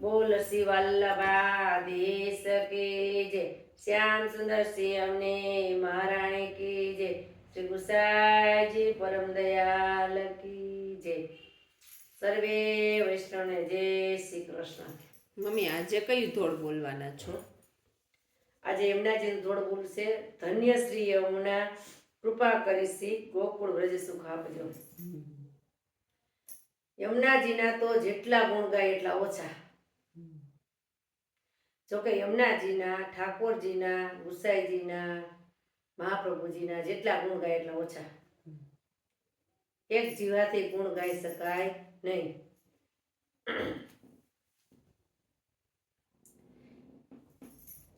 બોલ શ્રી વલ્લભા દેશ કી જય શ્યામ સુંદર શ્રી અમને મહારાણી કી જય શ્રી ગુસાઈજી પરમ દયાલ કી જય સર્વે વૈષ્ણવને જય શ્રી કૃષ્ણ. મમ્મી આજે કયું ધોળ બોલવાના છો? આજે એમના જે ધોળ બોલશે. ધન્ય શ્રી યમુના કૃપા કરી શ્રી ગોકુળ વ્રજ સુખ આપજો. યમુનાજીના તો જેટલા ગુણ ગાય એટલા ઓછા. જોકે યમુનાજીના, ઠાકોરજીના, ગુસાઈજીના, મહાપ્રભુજીના જેટલા ગુણ ગાય એટલા ઓછા. એક જીવાથી ગુણ ગાઈ શકાય નહીં.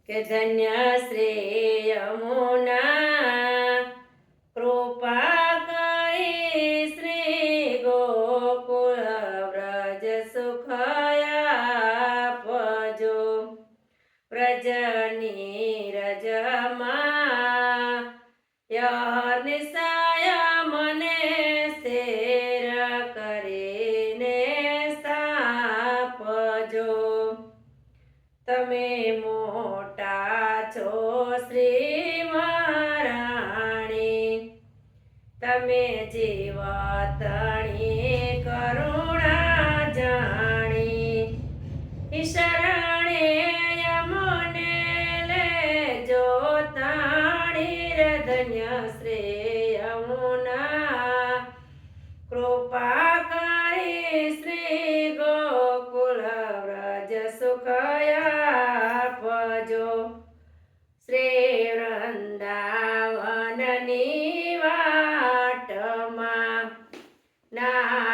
કે ધન્ય શ્રેય યમુના પ્રજની રજમાં યનિસાય મને સ્થિર કરીને સ્થાપજો. તમે મોટા છો શ્રી મહારાણી. તમે જીવતણી કરુણા જાણી. શરણે લેજો તાણી રે ધન્ય શ્રી યમુના કૃપા કરી શ્રી ગોકુલ વ્રજ સુખયા પજો શ્રી વૃંદાવનની વાટમાં નાવો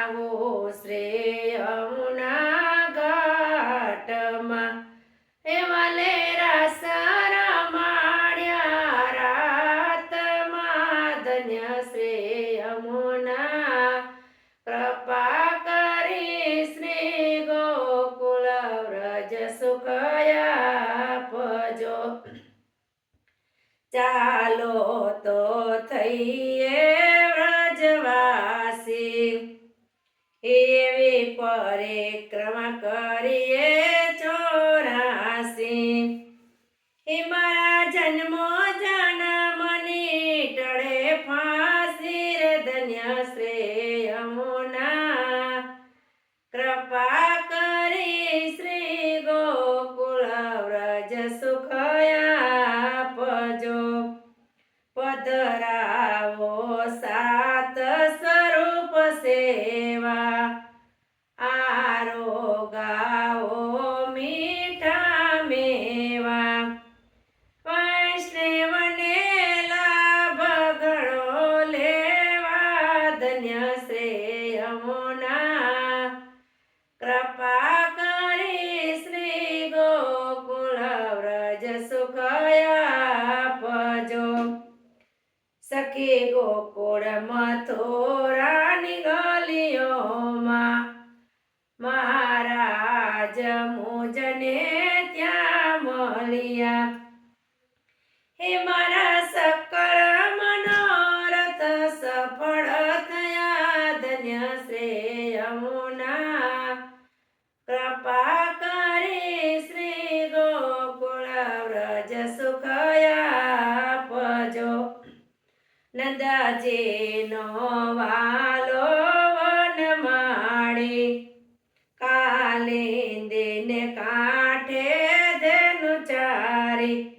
ચાલો તો થઈએ વ્રજવાસી એવી પરિક્રમા કરીએ ચોરાસી હે મારા જન્મો સુખયા પજો પધરાવો સાત સ્વરૂપ સેવા. આરોગાઓ મીઠા મેવા. વૈષ્ણવને લાભ ઘણો લેવા. ધન્ય શ્રી સખી ગોકુળમાં થોરાની ગલીઓમાં મહારાજ મુજને ત્યાં મળ્યા. હે મારા સકળ મનોરથ સફળ થયા. ધન્ય શ્રી નંદાજીનો વાલો વન માળે. કાલે દેને કાંઠે ધેનુ ચારી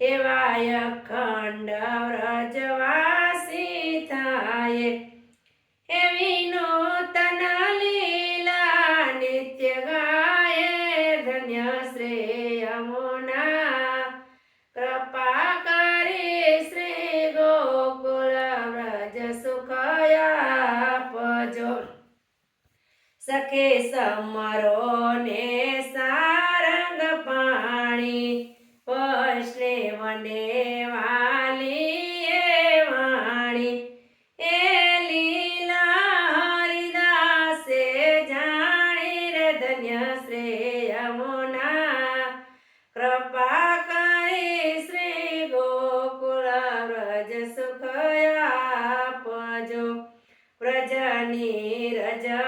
એવાય અખંડ વ્રજવાસી થાય. એવી નૂતન લીલા નિત્ય ગાયે ધન્ય શ્રેય મોના. કૃપા કરી શ્રી ગોકુલ વ્રજ સુખયા પજો સખે સમરો પ્રજાની રજમાં